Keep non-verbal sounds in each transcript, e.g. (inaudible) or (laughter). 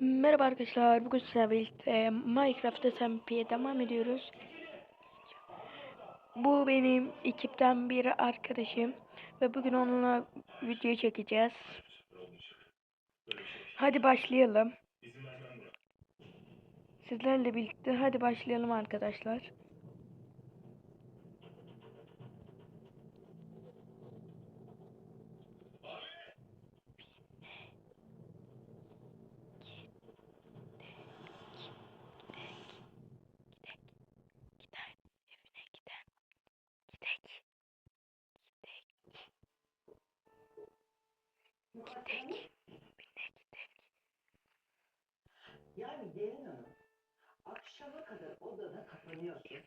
Merhaba arkadaşlar. Bugün sizlerle birlikte Minecraft SMP'ye devam ediyoruz. Bu benim ekipten bir arkadaşım ve bugün onunla video çekeceğiz. Hadi başlayalım. Sizlerle birlikte hadi başlayalım arkadaşlar. Gidek. Evine gidek. Yani gelin hanım, akşama kadar odada kapanıyorsun.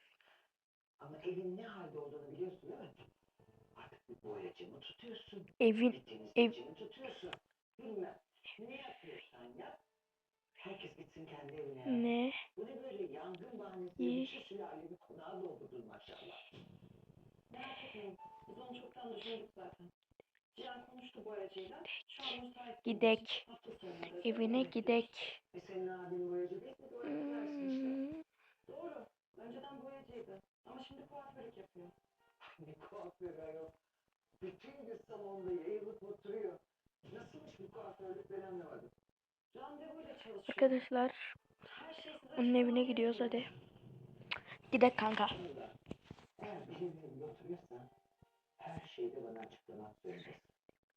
Ama evin ne halde olduğunu biliyorsun değil mi? Artık bir boyacı mı tutuyorsun? Evin Bir ev temizlikçi mi tutuyorsun? Bilmem. Ne yapıyorsan yap. Herkes gitsin kendi evine. ne? Bu ne böyle yangın bahanesi? Bir şey sülalemi konağa doldurdun maşallah. Merak etmeyin. Biz onu çoktan düşündük zaten. Gidek. Evine gidek. Doğru. Önceden boyacıydı. Ama şimdi kuaförlük yapıyor. Ne kuaför ayol. Bütün gün salonda yayılıp oturuyor. Nasılmış bu kuaförlük ben anlamadım. Randevuyla. Arkadaşlar onun evine gidiyoruz hadi. Gidek kanka. Eğer benim evimde oturuyorsan her şeyi bana açıklamak zorundasın.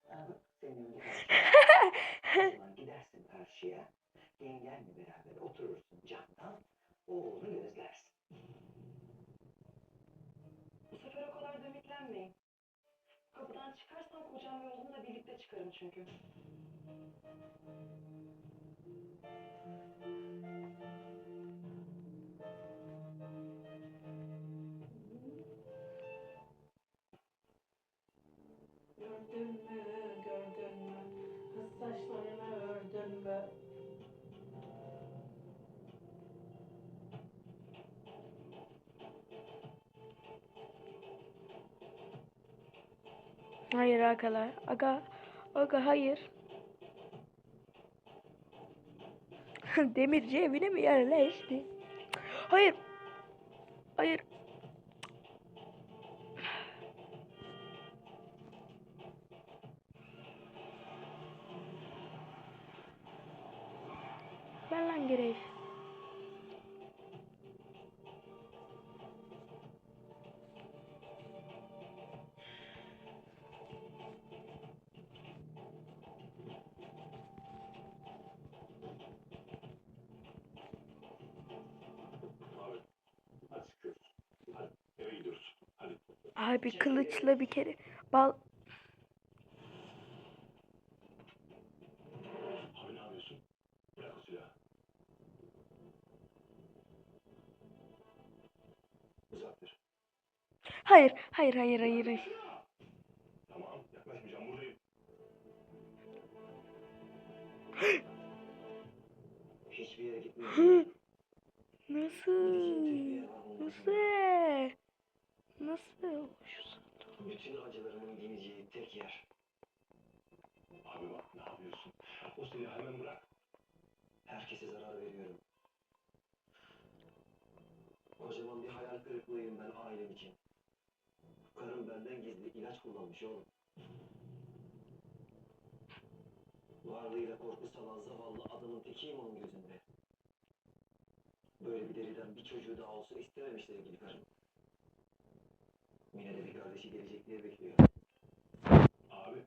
Bak senin (laughs) zaman gidersin karşıya. Yengenle beraber oturursun camdan. Oğlunu gözlersin. Bu sefer o kadar da ümitlenmeyin. Kapıdan çıkarsam kocam ve oğlumla birlikte çıkarım çünkü. Hayır agalar. Aga. Aga hayır. (laughs) Demirci evine mi yerleşti? Hayır. Hayır. Ben lan gereği. Abi kılıçla bir kere bal. Hayır, hayır, hayır, hayır. hayır. Bütün acılarımın dineceği tek yer. Abi bak ne yapıyorsun? O silahı hemen bırak. Herkese zarar veriyorum. Kocaman bir hayal kırıklığıyım ben ailem için. Karım benden gizli ilaç kullanmış oğlum. Varlığıyla korku salan zavallı adamın tekiyim onun gözünde. Böyle bir deriden bir çocuğu daha olsun istememiş sevgili karım. Yine de bir kardeşi gelecek diye bekliyor. Abi,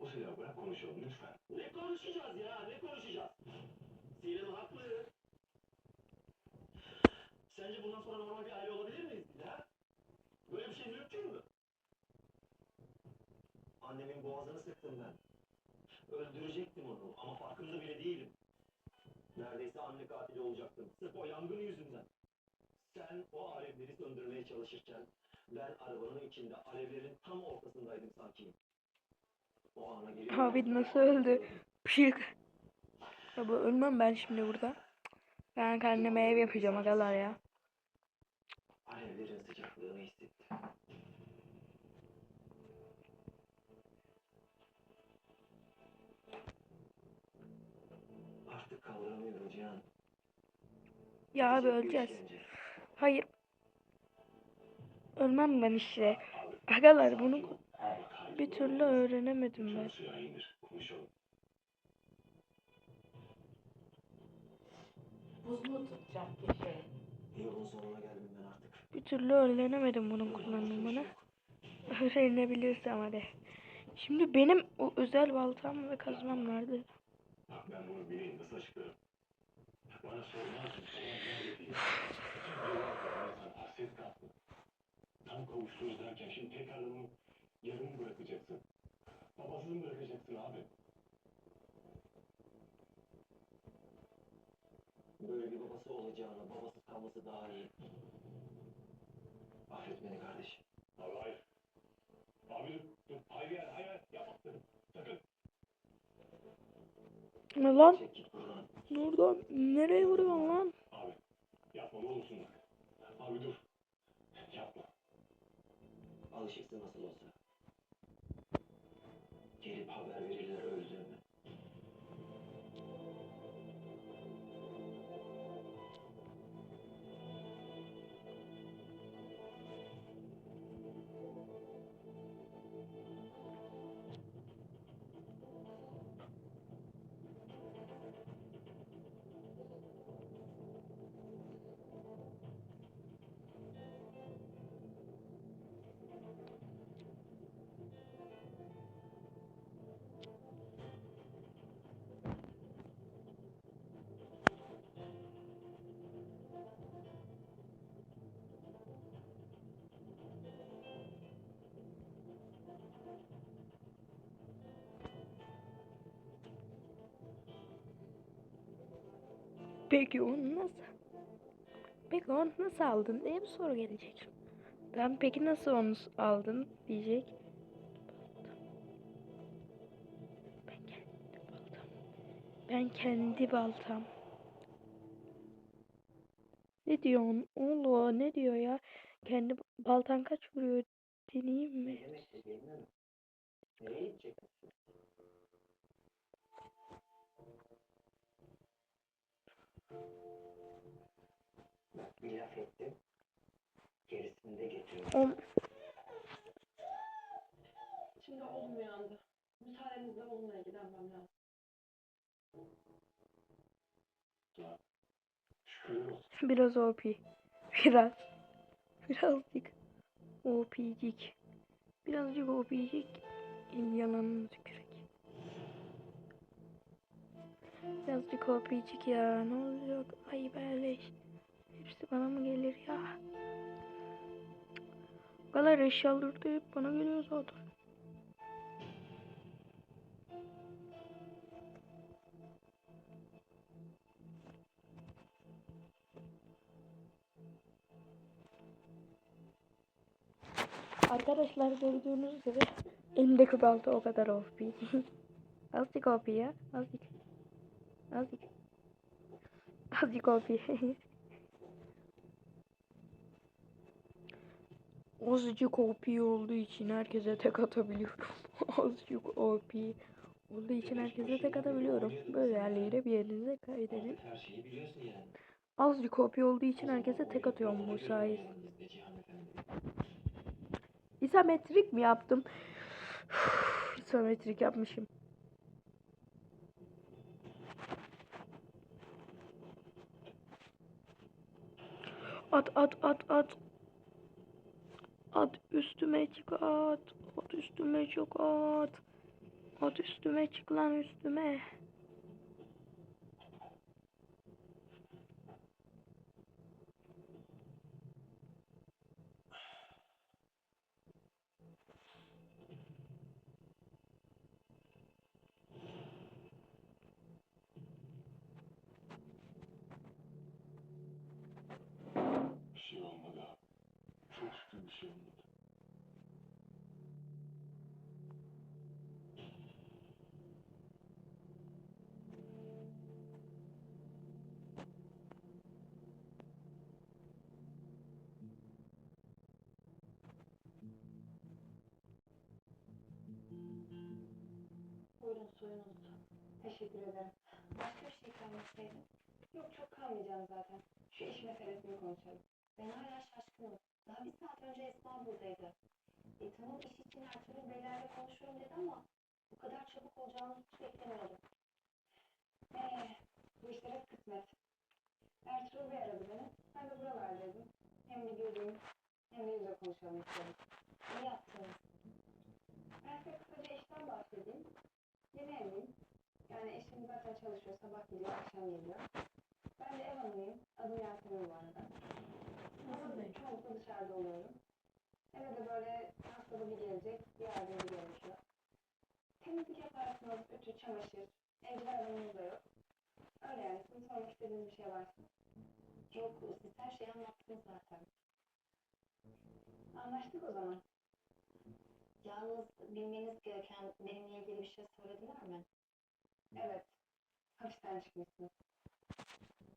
o silahı bırak konuşalım lütfen. Ne konuşacağız ya? Ne konuşacağız? Sinem haklı. Sence bundan sonra normal bir aile olabilir miyiz ha? Böyle bir şey mümkün mü? Annemin boğazını sıktım ben. Öldürecektim onu ama farkında bile değilim. Neredeyse anne katili olacaktım. Sırf o yangın yüzünden. Sen o alevleri söndürmeye çalışırken ben arabanın içinde alevlerin tam ortasındaydım sanki. O ana geliyor. Abi nasıl öldü? Pşık. Ya bu ölmem ben şimdi burada. Ben kendime ev yapacağım agalar ya. Alevlerin sıcaklığını hissettim. Artık Kavramıyorum Cihan. Ya abi öleceğiz. Hayır. Ölmem ben işte. Agalar bunu bir türlü öğrenemedim ben. Artık. Bir türlü öğrenemedim bunun kullanımını. Öğrenebilirsem hadi. Şimdi benim o özel baltam ve kazmam nerede? Ben bunu bileyim nasıl açıklarım. Bana sormazsın. Sen hasret kaptın. Tam kavuştuğuz derken şimdi tekrar onu yarım bırakacaksın. Babasız mı bırakacaksın abi? Böyle bir babası olacağına babasız kalması daha iyi. Affet beni kardeşim. Abi hayır. Abi dur. dur. Hayır hayır hayır. Yapma. Sakın. Ne lan? Çek git buradan. Buradan nereye vuruyorsun lan? Abi yapma ne olursun bak. Abi dur. Alışıksın nasıl olsa. Gelip haber verirler öldüğümü. Peki onu nasıl? Peki onu nasıl aldın diye bir soru gelecek. Ben peki nasıl onu aldın diyecek. Ben kendi baltam. Ne diyorsun? oğlum ne diyor ya? Kendi baltan kaç vuruyor? Deneyeyim mi? Nereye? Bak bir laf ettim. Gerisini de getiriyorum. On, Şimdi oğlum uyandı. Müsaadenizle onunla ilgilenmem lazım. Biraz OP. Biraz. Birazcık OP'cik. Birazcık OP'cik. Yalanını tükürük. Birazcık OP'cik ya. Ne olacak? Ay beleş. Hepsi bana mı gelir ya? Bu kadar da hep bana geliyor zaten. Arkadaşlar gördüğünüz gibi elimdeki balta o kadar OP. Azıcık OP ya. Azıcık. Azıcık. Azıcık OP. (laughs) Azıcık OP olduğu için herkese tek atabiliyorum. (laughs) Azıcık OP olduğu için herkese tek atabiliyorum. Böyle haliyle bir yerinize kaydedin. Azıcık OP olduğu için herkese tek atıyorum bu Efendi. İsometrik mi yaptım? (sighs) İsometrik yapmışım. At at at at. At üstüme çık at. At üstüme çık at. At üstüme çık lan üstüme. Buyurun suyunuz. Teşekkür ederim. Başka bir şey ikram. Yok çok kalmayacağım zaten. Şu iş meselesini konuşalım. Ben hala şaşkınım. Daha bir saat önce Esma buradaydı. E tamam iş için Ertuğrul Beylerle konuşurum dedi ama bu kadar çabuk olacağını hiç beklemiyordum. Eee bu işler hep kısmet. Ertuğrul Bey aradı beni. Ben de buralardaydım. Hem bir göreyim hem de yüzle konuşalım istedim. İyi yaptınız. Ben size bahsedeyim. Evliyim. Yani eşim zaten çalışıyor. Sabah gidiyor, akşam geliyor. Ben de ev hanımıyım. Adım Yasemin bu arada. Ama çoğunlukla dışarıda oluyorum. Eve de böyle haftada bir gelecek, bir ayda bir gerekiyor. Temizlik yaparsınız, ütü, çamaşır. Evde aramız da yok. Öyle yani. Sizin sormak istediğiniz bir şey varsa. Yok, siz her şeyi anlattınız zaten. Anlaştık o zaman. Yalnız bilmeniz gereken benimle ilgili bir şey söylediler mi? Evet. Hapisten çıkmışsınız.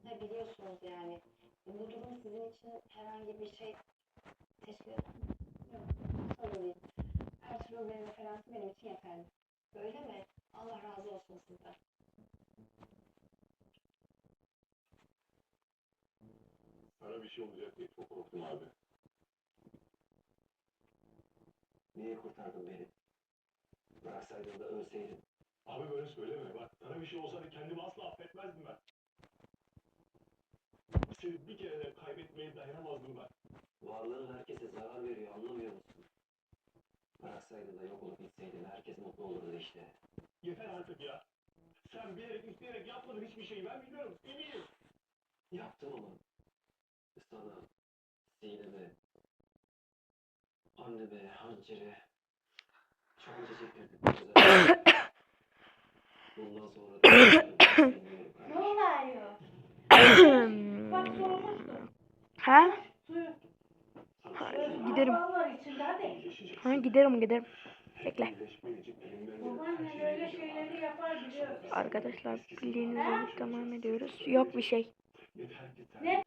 Ne biliyorsunuz yani. Bu durum sizin için herhangi bir şey teşkil eder mi? Yok. Sorun değil. Ertuğrul Bey'in referansı benim için yeterli. Öyle mi? Allah razı olsun sizden. Sana bir şey olacak diye çok korktum abi. Niye kurtardın beni? Bıraksaydın da ölseydin. Abi böyle söyleme bak. Sana bir şey olsaydı kendimi asla affetmezdim ben. Seni bir kere de kaybetmeye dayanamazdım ben. Varlığın herkese zarar veriyor anlamıyor musun? Bıraksaydın da yok olup gitseydin herkes mutlu olurdu işte. Yeter artık ya. Sen bilerek isteyerek yapmadın hiçbir şeyi. Ben biliyorum. Eminim. Yaptım onu. Sana, Zeynep'e, anneme, hançere çok acı çektirdim. Bundan sonra Ne oluyor? Bak sorulmuştu. ha? Suyu. Giderim. Vallahi içinde hadi. İyileşeceksin. Ha, giderim giderim. Bekle. Şeyleri yapar. Arkadaşlar bildiğiniz devam ediyoruz. Yok bir şey. Ne?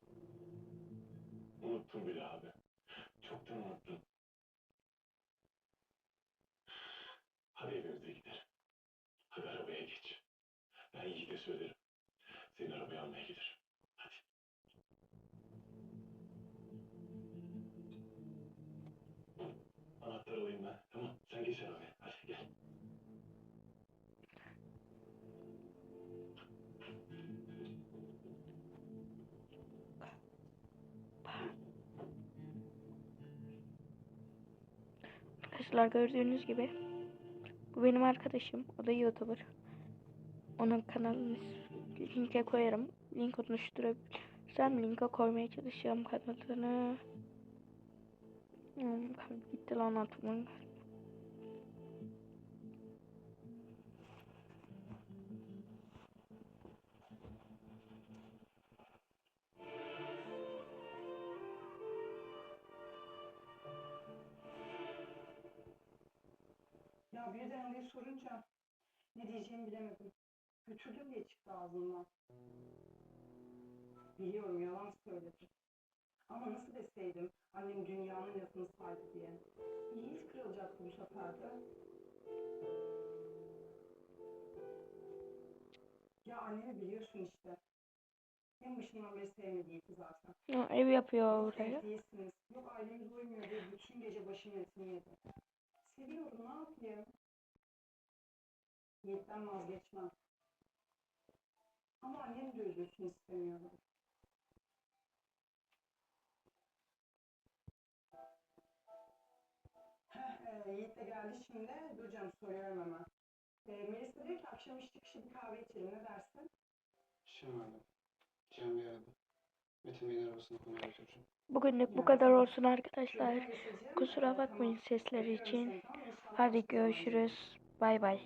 Unuttum bile abi. Çoktan unuttum. Hadi evimize gidelim. Hadi arabaya geç. Ben Yiğit'e söylerim. Seni arabaya almaya gider. Hadi. Anahtar alayım ben. Tamam. Sen geç arabaya. Hadi gel. Arkadaşlar gördüğünüz gibi benim arkadaşım. O da YouTuber. Onun kanalını linke koyarım. Link oluşturabilirsem linke koymaya çalışacağım kanalını. Hmm, gitti lan atımın. Ya birden orayı sorunca ne diyeceğimi bilemedim. Götürdüm diye çıktı ağzımdan. Biliyorum yalan söyledim. Ama nasıl deseydim annem dünyanın yasını saydı diye. Yiğit kırılacaktı bu sefer de. Ya annemi biliyorsun işte. En başından beri sevmedi Yiğit'i zaten. Ha, ev yapıyor oraya. Yok ailemiz uymuyor diye bütün gece başımın etini yedi. Seviyorum ne yapayım? Yiğit'ten vazgeçmem. Ama annem de üzülsün istemiyorum. Heh, e, Yiğit de geldi şimdi. Dur canım soruyorum hemen. E, Melis de diyor ki akşam iş çıkışı bir kahve içelim ne dersin? Şahane. Can bir. Metin götüreceğim. Bugünlük bu kadar olsun arkadaşlar. mesajı, Kusura bakmayın sesleri Bekliyorum için. Hadi görüşürüz. Bay bay.